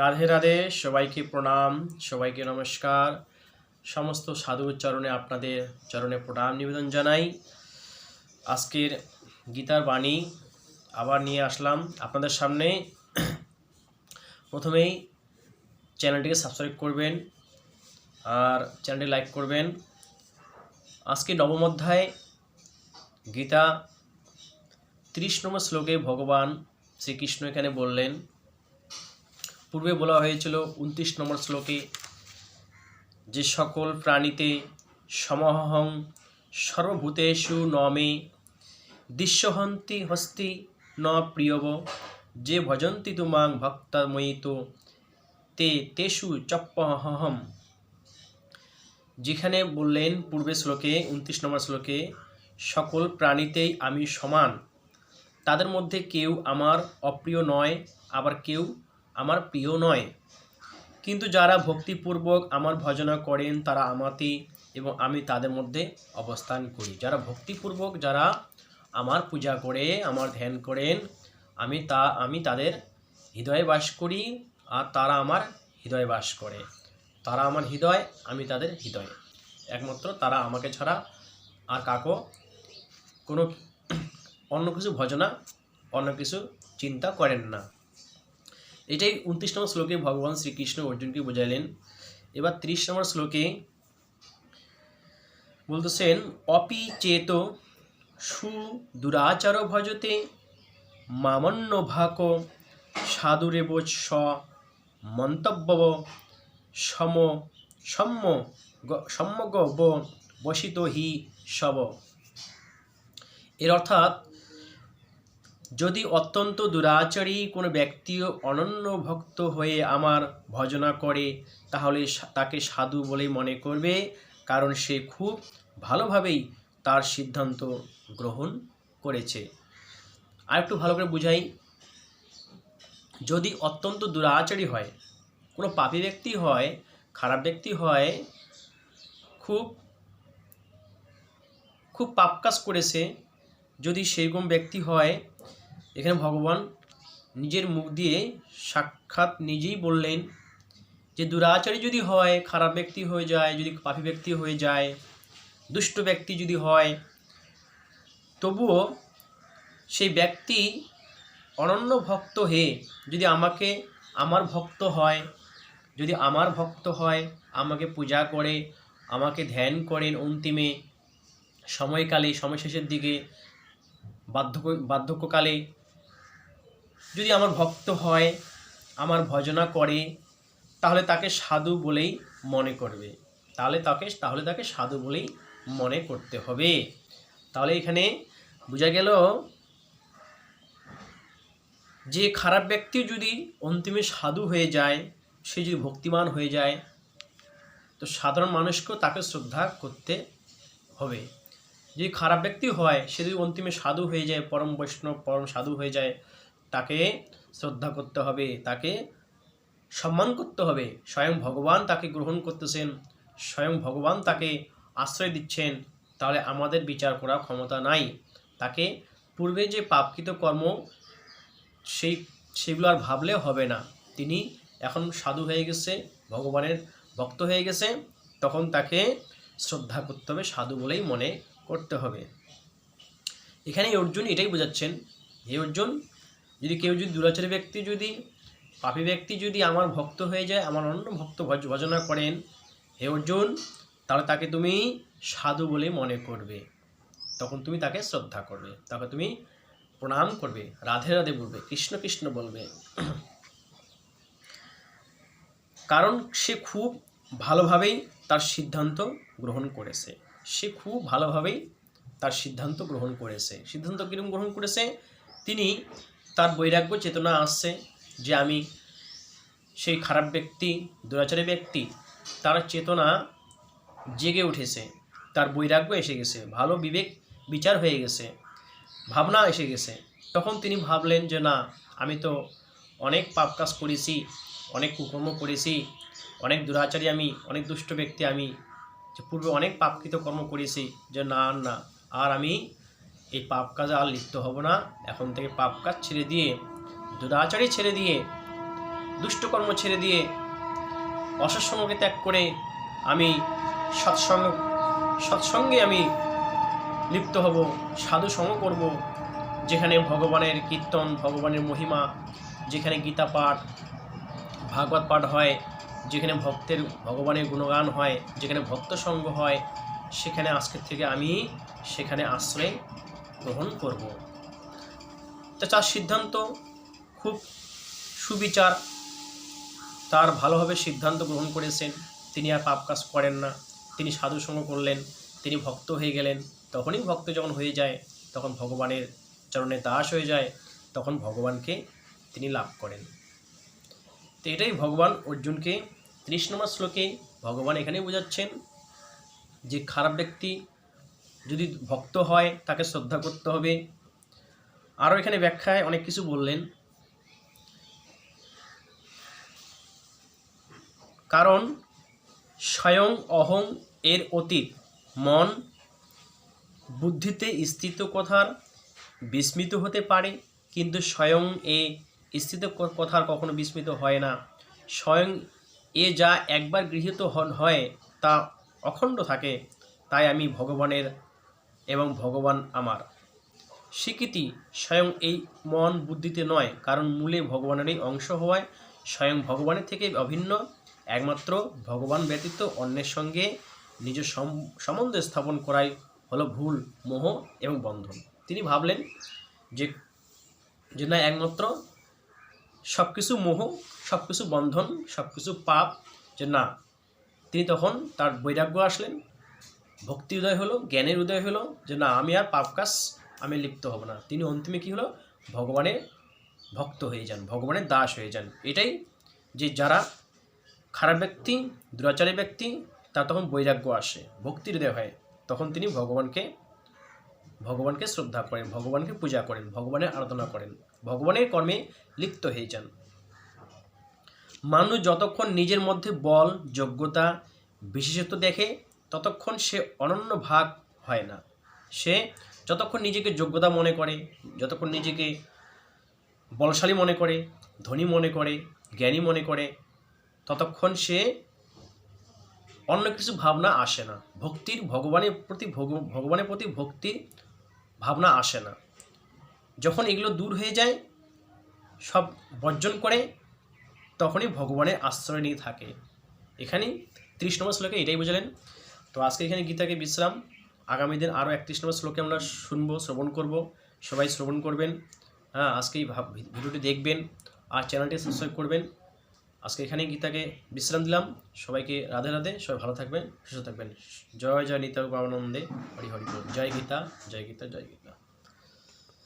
রাধে রাধে, সবাইকে প্রণাম, সবাইকে নমস্কার। সমস্ত সাধু চরণে আপনাদের চরণে প্রণাম নিবেদন জানাই। আজকের গীতার বাণী আবার নিয়ে আসলাম আপনাদের সামনে। প্রথমেই চ্যানেলটিকে সাবস্ক্রাইব করবেন আর চ্যানেলটি লাইক করবেন। আজকে নবম অধ্যায়, গীতা, তিরিশ নম্বর শ্লোকে ভগবান শ্রীকৃষ্ণ এখানে বললেন পূর্বে বলা হয়েছিল উনত্রিশ নম্বর শ্লোকে যে সকল প্রাণীতে সমহং সর্বভূতেষু নমে, দৃশ্যহন্তি হস্তি ন প্রিয়ব, যে ভজন্তি তুমাং ভক্তময়িত, তে তেষু চপ্পহম যেখানে বললেন পূর্বে শ্লোকে, উনত্রিশ নম্বর শ্লোকে, সকল প্রাণীতেই আমি সমান, তাদের মধ্যে কেউ আমার অপ্রিয় নয়, আবার কেউ আমার প্রিয় নয়। কিন্তু যারা ভক্তিপূর্বক আমার ভজনা করেন, তারা আমাতে এবং আমি তাদের মধ্যে অবস্থান করি। যারা ভক্তিপূর্বক, যারা আমার পূজা করে, আমার ধ্যান করেন, আমি তা, আমি তাদের হৃদয়ে বাস করি আর তারা আমার হৃদয়ে বাস করে। তারা আমার হৃদয়, আমি তাদের হৃদয়। একমাত্র তারা আমাকে ছাড়া আর কাকো কোনো, অন্য কিছু ভজনা, অন্য কিছু চিন্তা করেন না। এটাই উনত্রিশ নম্বর শ্লোকে ভগবান শ্রীকৃষ্ণ অর্জুনকে বোঝাইলেন। এবার ত্রিশ নম্বর শ্লোকে বলতেছেন, অপি চেত সু দুরাচার ভজতে মামন্য ভাক সাধুরেব স মন্তব্য সম সম্য সম্যগ বসিত হি সব এর অর্থাৎ যদি অত্যন্ত দুরাচারী কোনো ব্যক্তিও অনন্য ভক্ত হয়ে আমার ভজনা করে, তাহলে তাকে সাধু বলেই মনে করবে, কারণ সে খুব ভালোভাবেই তার সিদ্ধান্ত গ্রহণ করেছে। আর একটু ভালো করে বুঝাই। যদি অত্যন্ত দুরাচারী হয়, কোনো পাপী ব্যক্তি হয়, খারাপ ব্যক্তি হয়, খুব খুব পাপ কাজ করেছে, যদি সেরকম ব্যক্তি হয় এখানে ভগবান নিজের মুখ দিয়ে সাক্ষাৎ নিজেই বললেন যে দুরাচারী যদি হয়, খারাপ ব্যক্তি হয়ে যায়, যদি পাপী ব্যক্তি হয়ে যায়, দুষ্ট ব্যক্তি যদি হয়, তবুও সেই ব্যক্তি অনন্য ভক্ত হয়ে যদি আমাকে আমার ভক্ত হয়, যদি আমার ভক্ত হয়, আমাকে পূজা করে, আমাকে ধ্যান করেন অন্তিমে, সময়কালে সময় শেষের দিকে, বার্ধক্য, বার্ধক্যকালে যদি আমার ভক্ত হয়, আমার ভজনা করে, তাহলে তাকে সাধু বলেই মনে করবে। তাহলে তাকে তাহলে তাকে সাধু বলেই মনে করতে হবে। তাহলে এখানে বোঝা গেল, যে খারাপ ব্যক্তিও যদি অন্তিমে সাধু হয়ে যায়, সে যদি ভক্তিমান হয়ে যায়, তো সাধারণ মানুষকেও তাকে শ্রদ্ধা করতে হবে। যদি খারাপ ব্যক্তি হয়, সে যদি অন্তিমে সাধু হয়ে যায়, পরম বৈষ্ণব, পরম সাধু হয়ে যায় তাকে শ্রদ্ধা করতে হবে, তাকে সম্মান করতে হবে। স্বয়ং ভগবান তাকে গ্রহণ করতেছেন, স্বয়ং ভগবান তাকে আশ্রয় দিচ্ছেন, তাহলে আমাদের বিচার করার ক্ষমতা নাই। তাকে পূর্বে যে পাপকৃত কর্ম, সেই, সেগুলো আর ভাবলে হবে না। তিনি এখন সাধু হয়ে গেছে, ভগবানের ভক্ত হয়ে গেছে, তখন তাকে শ্রদ্ধা করতে হবে, সাধু বলেই মনে করতে হবে। এখানে অর্জুন এটাই বোঝাচ্ছেন, হে অর্জুন যদি কেউ যদি দুরাচারী ব্যক্তি যদি, পাপী ব্যক্তি যদি আমার ভক্ত হয়ে যায়, আমার অন্য ভক্ত ভজ- ভজনা করেন, হে অর্জুন, তাহলে তাকে তুমি সাধু বলে মনে করবে। তখন তুমি তাকে শ্রদ্ধা করবে। তাকে তুমি প্রণাম করবে। রাধে রাধে বলবে, কৃষ্ণ কৃষ্ণ বলবে। কারণ সে খুব ভালোভাবেই তার সিদ্ধান্ত গ্রহণ করেছে। সে খুব ভালোভাবেই তার সিদ্ধান্ত গ্রহণ করেছে। সিদ্ধান্ত কীরকম গ্রহণ করেছে? তিনি তার বৈরাগ্য চেতনা আসছে যে আমি সেই খারাপ ব্যক্তি, দুরাচারী ব্যক্তি, তার চেতনা জেগে উঠেছে, তার বৈরাগ্য এসে গেছে, ভালো বিবেক বিচার হয়ে গেছে, ভাবনা এসে গেছে। তখন তিনি ভাবলেন যে, না, আমি তো অনেক পাপ কাজ করেছি, অনেক কুকর্ম করেছি, অনেক দুরাচারী আমি, অনেক দুষ্ট ব্যক্তি আমি, যে পূর্বে অনেক পাপকৃত কর্ম করেছি, যে না না, আর আমি এই পাপ কাজে আর লিপ্ত হব না। এখন থেকে পাপ কাজ ছেড়ে দিয়ে, দুরাচারী ছেড়ে দিয়ে, দুষ্টকর্ম ছেড়ে দিয়ে, অসৎসঙ্গকে ত্যাগ করে আমি সৎসঙ্গ, সৎসঙ্গে আমি লিপ্ত হব সাধু সঙ্গ করব, যেখানে ভগবানের কীর্তন, ভগবানের মহিমা, যেখানে গীতা পাঠ, ভাগবত পাঠ হয়, যেখানে ভক্তের, ভগবানের গুণগান হয়, যেখানে ভক্ত সঙ্গ হয়, সেখানে আজকের থেকে আমি সেখানে আশ্রয় গ্রহণ করব। তো তার সিদ্ধান্ত খুব সুবিচার। তার ভালোভাবে সিদ্ধান্ত গ্রহণ করেছেন। তিনি আর পাপ কাজ করেন না। তিনি সাধু সঙ্গ করলেন। তিনি ভক্ত হয়ে গেলেন। তখনই ভক্ত যখন হয়ে যায়, তখন ভগবানের চরণে দাস হয়ে যায়, তখন ভগবানকে তিনি লাভ করেন। তো এটাই ভগবান অর্জুনকে। ত্রিশ নম্বর শ্লোকে ভগবান এখানেই বোঝাচ্ছেন যে খারাপ ব্যক্তি যদি ভক্ত হয়, তাকে শ্রদ্ধা করতে হবে। আরও এখানে ব্যাখ্যায় অনেক কিছু বললেন। কারণ স্বয়ং অহং এর অতীত, মন বুদ্ধিতে স্থিত কথার বিস্মিত হতে পারে, কিন্তু স্বয়ং এ স্থিত কথার কখনো বিস্মিত হয় না। স্বয়ং এ যা একবার গৃহীত হয়, তা অখণ্ড থাকে। তাই আমি ভগবানের এবং ভগবান আমার। স্বীকৃতি স্বয়ং এই মন বুদ্ধিতে নয়, কারণ মূলে ভগবানেরই অংশ হওয়ায় স্বয়ং ভগবানের থেকে অভিন্ন। একমাত্র ভগবান ব্যতীত অন্যের সঙ্গে নিজ সম- সম্বন্ধ স্থাপন করাই হলো ভুল, মোহ এবং বন্ধন। তিনি ভাবলেন যে যে না একমাত্র সব কিছু মোহ সব কিছু বন্ধন সব কিছু পাপ, যে না। তিনি তখন তার বৈরাগ্য আসলেন। ভক্তি উদয় হলো, জ্ঞানের উদয় হলো যে না, আমি আর পাপ কাজ আমি লিপ্ত হব না। তিনি অন্তিমে কী হলো? ভগবানের ভক্ত হয়ে যান, ভগবানের দাস হয়ে যান। এটাই যে যারা খারাপ ব্যক্তি, দুরাচারী ব্যক্তি, তার তখন বৈরাগ্য আসে, ভক্তির হৃদয় হয়। তখন তিনি ভগবানকে ভগবানকে শ্রদ্ধা করেন, ভগবানকে পূজা করেন, ভগবানের আরাধনা করেন, ভগবানের কর্মে লিপ্ত হয়ে যান। মানুষ যতক্ষণ নিজের মধ্যে বল, যোগ্যতা, বিশেষত্ব দেখে ততক্ষণ সে অনন্য ভাগ হয় না। সে যতক্ষণ নিজেকে যোগ্যতা মনে করে, যতক্ষণ নিজেকে বলশালী মনে করে, ধনী মনে করে, জ্ঞানী মনে করে, ততক্ষণ সে অন্য কিছু ভাবনা আসে না। ভক্তির, ভগবানের প্রতি ভগ- ভগবানের প্রতি ভক্তির ভাবনা আসে না। যখন এগুলো দূর হয়ে যায়, সব বর্জন করে, তখনই ভগবানের আশ্রয় নিয়ে থাকে। এখানেই ত্রিশ নম্বর শ্লোকে এটাই বুঝলেন তো আজকে এখানে গীতাকে বিশ্রাম। আগামী দিন আরও একত্রিশ নম্বর শ্লোকে আমরা শুনব, শ্রবণ করব। সবাই শ্রবণ করবেন। হ্যাঁ আজকে ভিডিওটি দেখবেন আর চ্যানেলটি সাবস্ক্রাইব করবেন। আজকে এখানে গীতাকে বিশ্রাম দিলাম। সবাইকে রাধে রাধে, সবাই ভালো থাকবেন, সুস্থ থাকবেন। জয় জয় নিতা আনন্দে হরি হরি জয় গীতা জয় গীতা জয় গীতা।